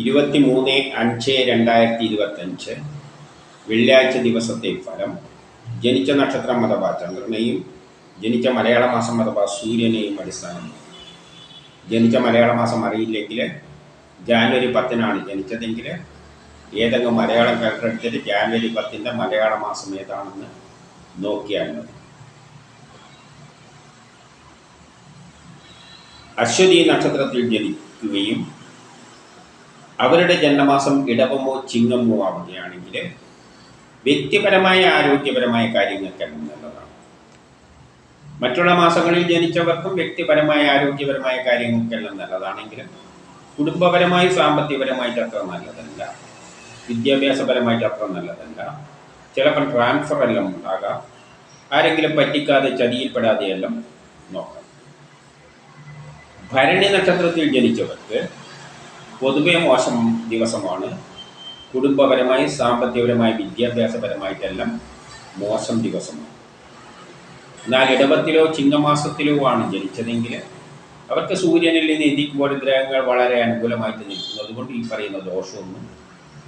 ഇരുപത്തി മൂന്ന് അഞ്ച് രണ്ടായിരത്തി ഇരുപത്തഞ്ച് വെള്ളിയാഴ്ച ദിവസത്തെ ഫലം ജനിച്ച നക്ഷത്രം അഥവാ ചന്ദ്രനെയും ജനിച്ച മലയാള മാസം അഥവാ സൂര്യനെയും അടിസ്ഥാനമാക്കി. ജനിച്ച മലയാള മാസം അറിയില്ലെങ്കിൽ ജാനുവരി പത്തിനാണ് ജനിച്ചതെങ്കിൽ ഏതെങ്കിലും മലയാളം കേട്ടെടുത്തിട്ട് ജാനുവരി പത്തിന്റെ മലയാള മാസം ഏതാണെന്ന് നോക്കിയാൽ മതി. അശ്വതി നക്ഷത്രത്തിൽ ജനിക്കുകയും അവരുടെ ജന്മമാസം ഇടവമോ ചിങ്ങമോ ആവുകയാണെങ്കിൽ വ്യക്തിപരമായ ആരോഗ്യപരമായ കാര്യങ്ങൾക്കെല്ലാം നല്ലതാണ് മറ്റുള്ള മാസങ്ങളിൽ ജനിച്ചവർക്കും വ്യക്തിപരമായ ആരോഗ്യപരമായ കാര്യങ്ങൾക്കെല്ലാം നല്ലതാണെങ്കിലും കുടുംബപരമായി സാമ്പത്തികപരമായിട്ട് അത്ര നല്ലതല്ല. വിദ്യാഭ്യാസപരമായിട്ട് അത്ര നല്ലതല്ല. ചിലപ്പോൾ ട്രാൻസ്ഫർ എല്ലാം ഉണ്ടാകാം. ആരെങ്കിലും പറ്റിക്കാതെ ചതിയിൽപ്പെടാതെയെല്ലാം നോക്കാം. ഭരണി നക്ഷത്രത്തിൽ ജനിച്ചവർക്ക് പൊതുവെ മോശം ദിവസമാണ്. കുടുംബപരമായി സാമ്പത്തികപരമായി വിദ്യാഭ്യാസപരമായിട്ടെല്ലാം മോശം ദിവസമാണ്. എന്നാൽ ഇടവത്തിലോ ചിങ്ങമാസത്തിലോ ആണ് ജനിച്ചതെങ്കിൽ അവർക്ക് സൂര്യനിൽ നിന്ന് എത്തിക്കുമ്പോൾ ഗ്രഹങ്ങൾ വളരെ അനുകൂലമായിട്ട് നിൽക്കുന്നു. കൊണ്ട് ഈ പറയുന്ന ദോഷമൊന്നും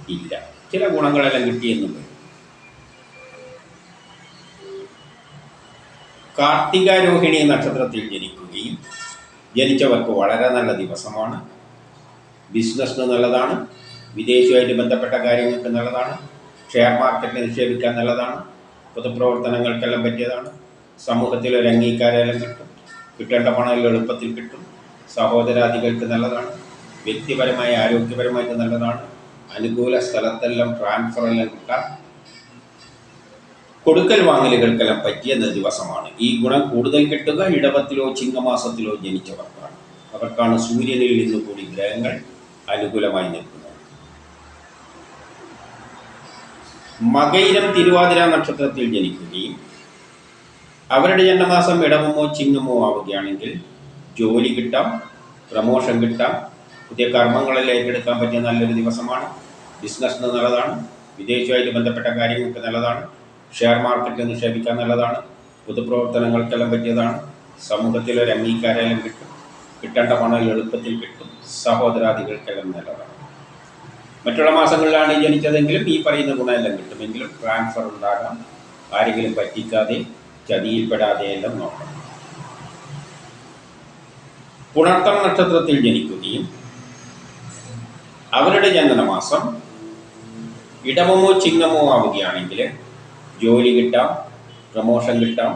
ഇല്ല. ചില ഗുണങ്ങളെല്ലാം കിട്ടിയെന്നുണ്ട് കാർത്തികാരോഹിണി നക്ഷത്രത്തിൽ ജനിക്കുകയും ജനിച്ചവർക്ക് വളരെ നല്ല ദിവസമാണ്. ബിസിനസ്സിന് നല്ലതാണ് വിദേശവുമായിട്ട് ബന്ധപ്പെട്ട കാര്യങ്ങൾക്ക് നല്ലതാണ് ഷെയർ മാർക്കറ്റിൽ നിക്ഷേപിക്കാൻ നല്ലതാണ് പൊതുപ്രവർത്തനങ്ങൾക്കെല്ലാം പറ്റിയതാണ് സമൂഹത്തിൽ ഒരു അംഗീകാരമെല്ലാം കിട്ടും കിട്ടേണ്ട പണം എളുപ്പത്തിൽ കിട്ടും സഹോദരാദികൾക്ക് നല്ലതാണ് വ്യക്തിപരമായി ആരോഗ്യപരമായിട്ട് നല്ലതാണ് അനുകൂല സ്ഥലത്തെല്ലാം ട്രാൻസ്ഫർ എല്ലാം കിട്ടാം. കൊടുക്കൽ വാങ്ങലുകൾക്കെല്ലാം പറ്റിയ ദിവസമാണ്. ഈ ഗുണം കൂടുതൽ കിട്ടുക ഇടവത്തിലോ ചിങ്ങമാസത്തിലോ ജനിച്ചവർക്കാണ്. അവർക്കാണ് സൂര്യനിൽ നിന്ന് കൂടി ഗ്രഹങ്ങൾ അനുകൂലമായി നിൽക്കുന്നത് മകയിരം തിരുവാതിര നക്ഷത്രത്തിൽ ജനിക്കുകയും അവരുടെ ജന്മമാസം ഇടവമോ ചിങ്ങമോ ആവുകയാണെങ്കിൽ ജോലി കിട്ടാം പ്രമോഷൻ കിട്ടാം പുതിയ കർമ്മങ്ങളെല്ലാം ഏറ്റെടുക്കാൻ പറ്റിയ നല്ലൊരു ദിവസമാണ്. ബിസിനസ് നല്ലതാണ് വിദേശവുമായിട്ട് ബന്ധപ്പെട്ട കാര്യങ്ങൾക്ക് നല്ലതാണ് ഷെയർ മാർക്കറ്റിൽ നിക്ഷേപിക്കാൻ നല്ലതാണ് പൊതുപ്രവർത്തനങ്ങൾക്കെല്ലാം പറ്റിയതാണ്. സമൂഹത്തിൽ ഒരു അംഗീകാരമെല്ലാം കിട്ടും. കിട്ടേണ്ട പണം എളുപ്പത്തിൽ കിട്ടും. സഹോദരാദികൾക്കെല്ലാം നല്ലതാണ് മറ്റുള്ള മാസങ്ങളിലാണ് ജനിച്ചതെങ്കിലും ഈ പറയുന്ന ഗുണമെല്ലാം കിട്ടുമെങ്കിലും ട്രാൻസ്ഫർ ഉണ്ടാകാം ആരെങ്കിലും പറ്റിക്കാതെ ചതിയിൽപ്പെടാതെ എല്ലാം നോക്കണം. പുണർത്തം നക്ഷത്രത്തിൽ ജനിക്കുകയും അവരുടെ ജനനമാസം ഇടവമോ ചിങ്ങമോ ആവുകയാണെങ്കിൽ ജോലി കിട്ടാം പ്രമോഷൻ കിട്ടാം.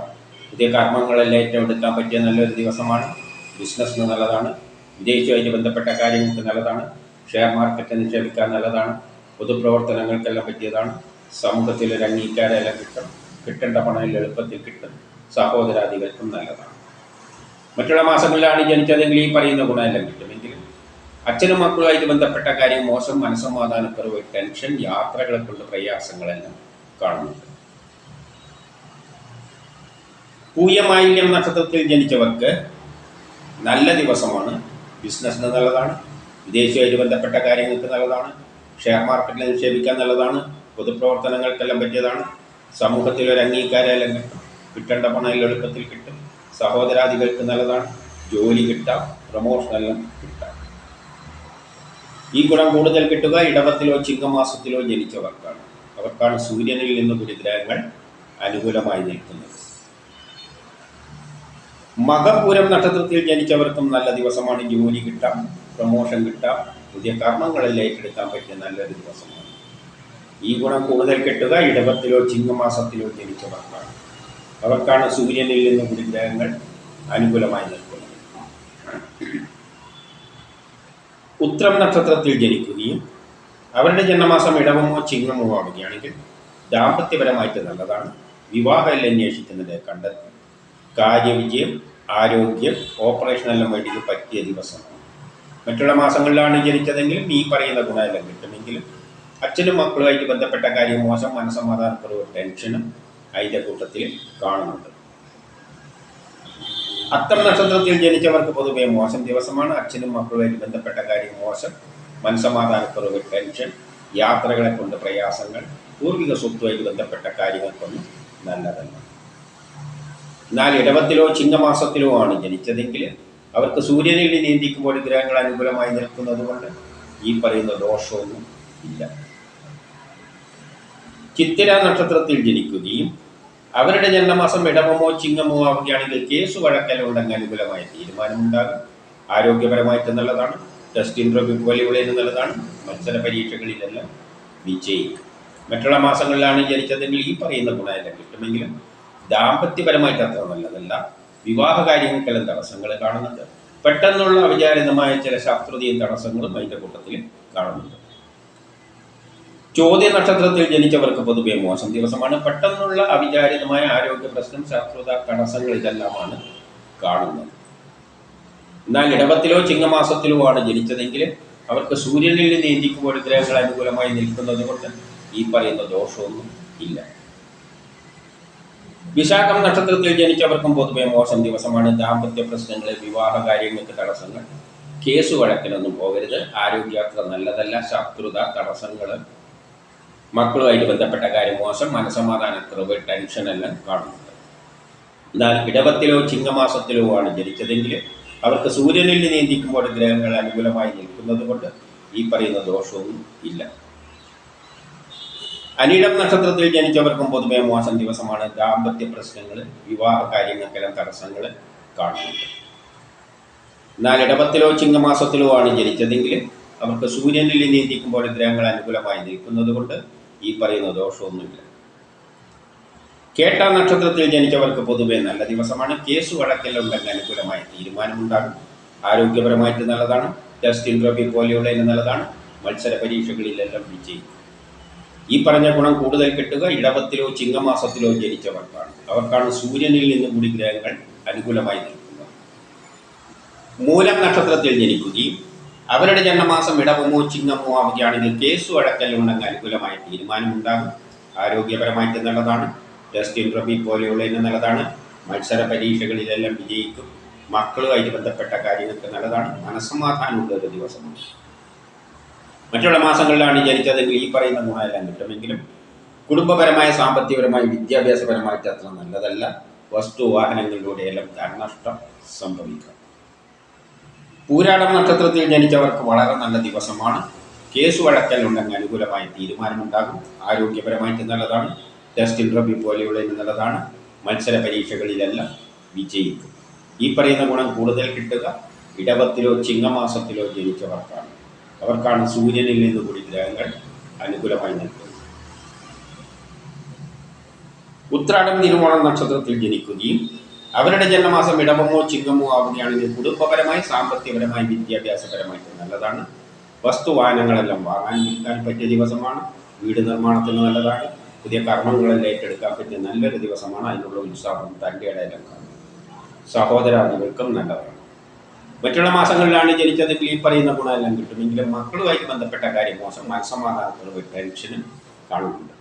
പുതിയ കർമ്മങ്ങളെല്ലാം ഏറ്റെടുക്കാൻ പറ്റിയ നല്ലൊരു ദിവസമാണ്. ബിസിനസ്സിന് നല്ലതാണ്. വിദേശവുമായിട്ട് ബന്ധപ്പെട്ട കാര്യങ്ങൾക്ക് നല്ലതാണ്. ഷെയർ മാർക്കറ്റ് നിക്ഷേപിക്കാൻ നല്ലതാണ്. പൊതുപ്രവർത്തനങ്ങൾക്കെല്ലാം പറ്റിയതാണ്. സമൂഹത്തിൽ ഒരു അംഗീകാരമെല്ലാം കിട്ടും. കിട്ടേണ്ട പണം എളുപ്പത്തിൽ കിട്ടും. സഹോദരാദികൾക്കും നല്ലതാണ്. മറ്റുള്ള മാസങ്ങളിലാണ് ജനിച്ചതെങ്കിൽ ഈ പറയുന്ന ഗുണമെല്ലാം കിട്ടുമെങ്കിലും അച്ഛനും മക്കളുമായിട്ട് ബന്ധപ്പെട്ട കാര്യം മോശം മനസ്സമാധാനക്കുറവ് ടെൻഷൻ യാത്രകളെ കൊണ്ട് പ്രയാസങ്ങളെല്ലാം കാണുന്നുണ്ട്. പൂയമാലിന്യം നക്ഷത്രത്തിൽ ജനിച്ചവർക്ക് നല്ല ദിവസമാണ്. ബിസിനസ്സിന് നല്ലതാണ് വിദേശവുമായിട്ട് ബന്ധപ്പെട്ട കാര്യങ്ങൾക്ക് നല്ലതാണ്. ഷെയർ മാർക്കറ്റിൽ നിക്ഷേപിക്കാൻ നല്ലതാണ്. പൊതുപ്രവർത്തനങ്ങൾക്കെല്ലാം പറ്റിയതാണ്. സമൂഹത്തിൽ ഒരു അംഗീകാരം കിട്ടും കിട്ടേണ്ട പണം എളുപ്പത്തിൽ കിട്ടും. സഹോദരാദികൾക്ക് നല്ലതാണ്. ജോലി കിട്ടാം. പ്രമോഷനെല്ലാം കിട്ടാം. ഈ ഗുണം കൂടുതൽ കിട്ടുക ഇടവത്തിലോ ചിങ്ങമാസത്തിലോ ജനിച്ചവർക്കാണ്. അവർക്കാണ് സൂര്യനിൽ നിന്ന് ഗുരുഗ്രഹങ്ങൾ അനുകൂലമായി നിൽക്കുന്നത്. മകപൂരം നക്ഷത്രത്തിൽ ജനിച്ചവർക്കും നല്ല ദിവസമാണ് ജോലി കിട്ടാം പ്രമോഷൻ കിട്ടാം പുതിയ കർമ്മങ്ങളെല്ലാം ഏറ്റെടുക്കാൻ പറ്റിയ നല്ലൊരു ദിവസമാണ്. ഈ ഗുണം കൂടുതൽ കിട്ടുക ഇടവത്തിലോ ചിങ്ങമാസത്തിലോ ജനിച്ചവർക്കാണ്. അവർക്കാണ് സൂര്യനിൽ നിന്ന് കൂടി ഗ്രഹങ്ങൾ അനുകൂലമായി നിൽക്കുന്നത് ഉത്രം നക്ഷത്രത്തിൽ ജനിക്കുകയും അവരുടെ ജന്മമാസം ഇടവമോ ചിങ്ങമോ ആവുകയാണെങ്കിൽ ദാമ്പത്യപരമായിട്ട് നല്ലതാണ്. വിവാഹമെല്ലാം അന്വേഷിക്കുന്നത് കണ്ടെത്തി കാര്യവിജയം ആരോഗ്യം ഓപ്പറേഷനെല്ലാം വേണ്ടി പറ്റിയ ദിവസമാണ് മറ്റുള്ള മാസങ്ങളിലാണ് ജനിച്ചതെങ്കിലും ഈ പറയുന്ന ഗുണമെല്ലാം കിട്ടുമെങ്കിലും അച്ഛനും മക്കളുമായിട്ട് ബന്ധപ്പെട്ട കാര്യം മോശം മനസ്സമാധാനക്കുറവ് ടെൻഷനും അതിന്റെ കൂട്ടത്തിൽ കാണുന്നുണ്ട്. അത്തം നക്ഷത്രത്തിൽ ജനിച്ചവർക്ക് പൊതുവെ മോശം ദിവസമാണ്. അച്ഛനും മക്കളുമായിട്ട് ബന്ധപ്പെട്ട കാര്യം മോശം മനസ്സമാധാനക്കുറവ് ടെൻഷൻ യാത്രകളെ കൊണ്ട് പ്രയാസങ്ങൾ പൂർവിക സ്വത്തുമായിട്ട് ബന്ധപ്പെട്ട കാര്യങ്ങൾക്കൊന്നും നല്ലതല്ല. എന്നാൽ ഇടവത്തിലോ ചിങ്ങമാസത്തിലോ ആണ് ജനിച്ചതെങ്കിൽ അവർക്ക് സൂര്യനിൽ നീന്തിക്കുമ്പോൾ ഗ്രഹങ്ങൾ അനുകൂലമായി നിൽക്കുന്നത് കൊണ്ട് ഈ പറയുന്ന ദോഷമൊന്നും ഇല്ല. ചിത്തിര നക്ഷത്രത്തിൽ ജനിക്കുകയും അവരുടെ ജന്മമാസം ഇടമമോ ചിങ്ങമോ ആവുകയാണെങ്കിൽ കേസ് വഴക്കലുണ്ടെങ്കിൽ അനുകൂലമായ തീരുമാനമുണ്ടാകും. ആരോഗ്യപരമായിട്ട് നല്ലതാണ് ടെസ്റ്റ് ഇന്റർവ്യൂ പോലെയുള്ള നല്ലതാണ് മത്സര പരീക്ഷകളിലെല്ലാം വിജയിക്കും. മറ്റുള്ള മാസങ്ങളിലാണ് ജനിച്ചതെങ്കിൽ ഈ പറയുന്ന ഗുണമെല്ലാം കിട്ടുമെങ്കിലും ദാമ്പത്യപരമായിട്ട് അത്ര നല്ലതല്ല. വിവാഹ കാര്യങ്ങൾക്കെല്ലാം തടസ്സങ്ങൾ കാണുന്നുണ്ട്. പെട്ടെന്നുള്ള അവിചാരിതമായ ചില ശാസ്ത്രതയും തടസ്സങ്ങളും അതിന്റെ കൂട്ടത്തിൽ കാണുന്നുണ്ട്. ചോദ്യ നക്ഷത്രത്തിൽ ജനിച്ചവർക്ക് പൊതുവെ മോശം ദിവസമാണ്. പെട്ടെന്നുള്ള അവിചാരിതമായ ആരോഗ്യ പ്രശ്നം ശാസ്ത്രത തടസ്സങ്ങൾ ഇതെല്ലാമാണ് കാണുന്നത്. എന്നാൽ ഇടവത്തിലോ ചിങ്ങമാസത്തിലോ ആണ് ജനിച്ചതെങ്കിൽ അവർക്ക് സൂര്യനിൽ നീന്തിക്കുമ്പോൾ ഗ്രഹങ്ങൾ അനുകൂലമായി നിൽക്കുന്നത് കൊണ്ട് ഈ പറയുന്ന ദോഷമൊന്നും ഇല്ല. വിശാഖം നക്ഷത്രത്തിൽ ജനിച്ചവർക്കും പൊതുവെ മോശം ദിവസമാണ്. ദാമ്പത്യ പ്രശ്നങ്ങൾ വിവാഹ കാര്യങ്ങൾക്ക് തടസ്സങ്ങൾ കേസ് വഴക്കിനൊന്നും പോകരുത്. ആരോഗ്യാത്ര നല്ലതല്ല. ശത്രുത തടസ്സങ്ങൾ മക്കളുമായിട്ട് ബന്ധപ്പെട്ട കാര്യം മോശം. മനസമാധാനക്കുറവ് ടെൻഷൻ എല്ലാം കാണുന്നുണ്ട്. എന്നാൽ ഇടവത്തിലോ ചിങ്ങമാസത്തിലോ ആണ് ജനിച്ചതെങ്കിൽ അവർക്ക് സൂര്യനിൽ നീന്തിക്കുമ്പോൾ ഗ്രഹങ്ങൾ അനുകൂലമായി നിൽക്കുന്നത് കൊണ്ട് ഈ പറയുന്ന ദോഷവും ഇല്ല. അനിടം നക്ഷത്രത്തിൽ ജനിച്ചവർക്കും പൊതുവെ മോശം ദിവസമാണ്. ദാമ്പത്യ പ്രശ്നങ്ങൾ വിവാഹ കാര്യങ്ങൾക്കെല്ലാം തടസ്സങ്ങൾ കാണുന്നുണ്ട്. എന്നാൽ ഇടവത്തിലോ ചിങ്ങമാസത്തിലോ ആണ് ജനിച്ചതെങ്കിൽ അവർക്ക് സൂര്യനിൽ നീന്തിക്കുമ്പോൾ ഗ്രഹങ്ങൾ അനുകൂലമായി നിൽക്കുന്നത് കൊണ്ട് ഈ പറയുന്ന ദോഷമൊന്നുമില്ല. കേട്ട നക്ഷത്രത്തിൽ ജനിച്ചവർക്ക് പൊതുവെ നല്ല ദിവസമാണ്. കേസ് വഴക്കിലുണ്ടെങ്കിൽ അനുകൂലമായ തീരുമാനമുണ്ടാകും. ആരോഗ്യപരമായിട്ട് നല്ലതാണ്. ടെസ്റ്റ് ഇൻട്രോബി പോലെയുള്ളതിന് നല്ലതാണ്. മത്സര പരീക്ഷകളിലെല്ലാം വിജയിക്കും. ഈ പറഞ്ഞ ഗുണം കൂടുതൽ കിട്ടുക ഇടവത്തിലോ ചിങ്ങമാസത്തിലോ ജനിച്ചവർക്കാണ്. അവർക്കാണ് സൂര്യനിൽ നിന്ന് കൂടി ഗ്രഹങ്ങൾ അനുകൂലമായി നിൽക്കുന്നത്. മൂലം നക്ഷത്രത്തിൽ ജനിക്കുകയും അവരുടെ ജന്മമാസം ഇടവമോ ചിങ്ങമോ അവധിയാണെങ്കിൽ കേസ് വഴക്കലുണ്ടെങ്കിൽ അനുകൂലമായ തീരുമാനമുണ്ടാകും. ആരോഗ്യപരമായിട്ട് നല്ലതാണ്. ടെസ്റ്റ് പോലെയുള്ള പോലെയുള്ളതിന് നല്ലതാണ്. മത്സര പരീക്ഷകളിലെല്ലാം വിജയിക്കും. മക്കളുമായിട്ട് ബന്ധപ്പെട്ട കാര്യങ്ങൾക്ക് നല്ലതാണ്. മനസ്സമാധാനമുള്ള ഒരു ദിവസമാണ്. മറ്റുള്ള മാസങ്ങളിലാണ് ജനിച്ചതെങ്കിൽ ഈ പറയുന്ന ഗുണമെല്ലാം കിട്ടുമെങ്കിലും കുടുംബപരമായ സാമ്പത്തികപരമായി വിദ്യാഭ്യാസപരമായിട്ട് അത്ര നല്ലതല്ല. വസ്തു വാഹനങ്ങളിലൂടെയെല്ലാം ധനനഷ്ടം സംഭവിക്കാം. പൂരാടം നക്ഷത്രത്തിൽ ജനിച്ചവർക്ക് വളരെ നല്ല ദിവസമാണ്. കേസ് വഴക്കലുണ്ടെങ്കിൽ അനുകൂലമായ തീരുമാനമുണ്ടാകും. ആരോഗ്യപരമായിട്ട് നല്ലതാണ്. ടെസ്റ്റ് ഇന്റർവ്യൂ പോലെയുള്ളതിന് നല്ലതാണ്. മത്സര പരീക്ഷകളിലെല്ലാം വിജയിക്കും. ഈ പറയുന്ന ഗുണം കൂടുതൽ കിട്ടുക. ഇടവത്തിലോ ചിങ്ങമാസത്തിലോ ജനിച്ചവർക്കാണ്. അവർക്കാണ് സൂര്യനിൽ നിന്ന് കൂടി ഗ്രഹങ്ങൾ അനുകൂലമായി നിൽക്കുന്നത്. ഉത്രാടം തിരുവോണം നക്ഷത്രത്തിൽ ജനിക്കുകയും അവരുടെ ജന്മമാസം ഇടവമോ ചിങ്ങമോ ആവുകയാണെങ്കിൽ കുടുംബപരമായി സാമ്പത്തികപരമായി വിദ്യാഭ്യാസപരമായിട്ട് നല്ലതാണ്. വസ്തുവാഹനങ്ങളെല്ലാം വാങ്ങാൻ വിൽക്കാൻ പറ്റിയ ദിവസമാണ്. വീട് നിർമ്മാണത്തിന് നല്ലതാണ്. പുതിയ കർമ്മങ്ങളെല്ലാം ഏറ്റെടുക്കാൻ പറ്റിയ നല്ലൊരു ദിവസമാണ്. അതിനുള്ള ഉത്സാഹം തന്റെ ഇടയിലും കാണുന്നത് സഹോദരാദികൾക്കും നല്ലതാണ്. മറ്റുള്ള മാസങ്ങളിലാണ് ജനിച്ചതെങ്കിൽ ഈ പറയുന്ന ഗുണമെല്ലാം കിട്ടുമെങ്കിലും മക്കളുമായി ബന്ധപ്പെട്ട കാര്യം മോശം മനസ്സമാധാനക്കുറവ് ടെൻഷനും കാണുന്നുണ്ട്.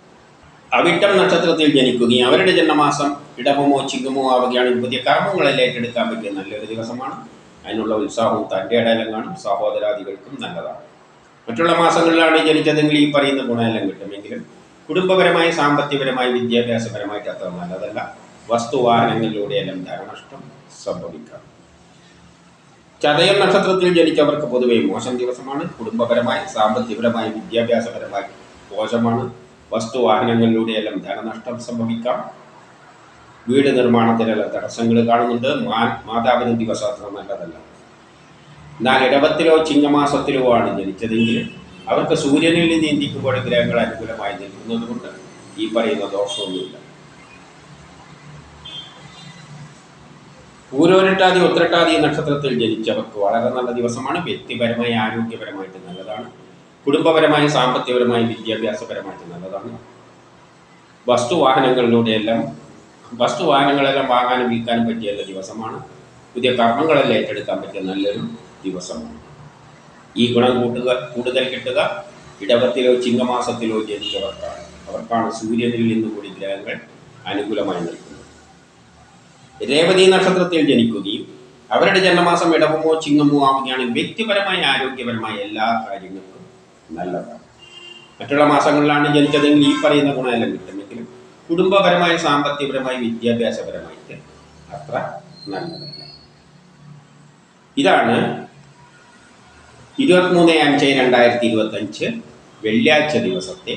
അവിട്ടം നക്ഷത്രത്തിൽ ജനിക്കുകയും അവരുടെ ജന്മമാസം ഇടവമോ ചിങ്ങമോ ആവുകയാണെങ്കിൽ പുതിയ കർമ്മങ്ങളെല്ലാം ഏറ്റെടുക്കാൻ പറ്റിയ നല്ലൊരു ദിവസമാണ്. അതിനുള്ള ഉത്സാഹവും തന്റെ ഇടയിലും കാണും. സഹോദരാദികൾക്കും നല്ലതാണ്. മറ്റുള്ള മാസങ്ങളിലാണ് ജനിച്ചതെങ്കിൽ ഈ പറയുന്ന ഗുണമെല്ലാം കിട്ടുമെങ്കിലും കുടുംബപരമായി സാമ്പത്തികപരമായി വിദ്യാഭ്യാസപരമായിട്ട് അത്ര നല്ലതല്ല. വസ്തുവാഹനങ്ങളിലൂടെയെല്ലാം ധനനഷ്ടം സംഭവിക്കാം. ചതയം നക്ഷത്രത്തിൽ ജനിച്ചവർക്ക് പൊതുവെ മോശം ദിവസമാണ്. കുടുംബപരമായി സാമ്പത്തികപരമായി വിദ്യാഭ്യാസപരമായി മോശമാണ്. വസ്തുവാഹനങ്ങളിലൂടെയെല്ലാം ധനനഷ്ടം സംഭവിക്കാം. വീട് നിർമ്മാണത്തിനുള്ള തടസ്സങ്ങൾ കാണുന്നുണ്ട്. മാ മാതാവിന് ദിവസം അത്ര നല്ലതല്ല. എന്നാൽ ഇടവത്തിലോ ചിങ്ങമാസത്തിലോ ആണ് ജനിച്ചതെങ്കിൽ അവർക്ക് സൂര്യനിൽ നീന്തിക്കുമ്പോൾ ഗ്രഹങ്ങൾ അനുകൂലമായി നിൽക്കുന്നതുകൊണ്ട് ഈ പറയുന്ന ദോഷമൊന്നുമില്ല. പൂരോരട്ടാതി ഉത്രട്ടാതി നക്ഷത്രത്തിൽ ജനിച്ചവർക്ക് വളരെ നല്ല ദിവസമാണ്. വ്യക്തിപരമായി ആരോഗ്യപരമായിട്ട് നല്ലതാണ്. കുടുംബപരമായി സാമ്പത്തികപരമായി വിദ്യാഭ്യാസപരമായിട്ട് നല്ലതാണ്. വസ്തുവാഹനങ്ങളിലൂടെയെല്ലാം വസ്തുവാഹനങ്ങളെല്ലാം വാങ്ങാനും വിൽക്കാനും പറ്റിയ നല്ല ദിവസമാണ്. പുതിയ കർമ്മങ്ങളെല്ലാം ഏറ്റെടുക്കാൻ പറ്റിയ നല്ലൊരു ദിവസമാണ്. ഈ ഗുണം കൂട്ടുക കൂടുതൽ കിട്ടുക. ഇടവത്തിലോ ചിങ്ങമാസത്തിലോ ജനിച്ചവർക്കാണ്. അവർക്കാണ് സൂര്യനിൽ നിന്നുകൂടി ഗ്രഹങ്ങൾ അനുകൂലമായി നിൽക്കുന്നത് രേവതി നക്ഷത്രത്തിൽ ജനിക്കുകയും അവരുടെ ജന്മമാസം ഇടവമോ ചിങ്ങമോ ആവുകയാണ് വ്യക്തിപരമായ ആരോഗ്യപരമായ എല്ലാ കാര്യങ്ങൾക്കും നല്ലതാണ്. മറ്റുള്ള മാസങ്ങളിലാണ് ജനിച്ചതെങ്കിൽ ഈ പറയുന്ന ഗുണമെല്ലാം കിട്ടുമെങ്കിലും കുടുംബപരമായ സാമ്പത്തികപരമായി വിദ്യാഭ്യാസപരമായിട്ട് അത്ര നല്ലതല്ല. ഇതാണ് ഇരുപത്തിമൂന്ന് അഞ്ച് രണ്ടായിരത്തി ഇരുപത്തഞ്ച് വെള്ളിയാഴ്ച ദിവസത്തെ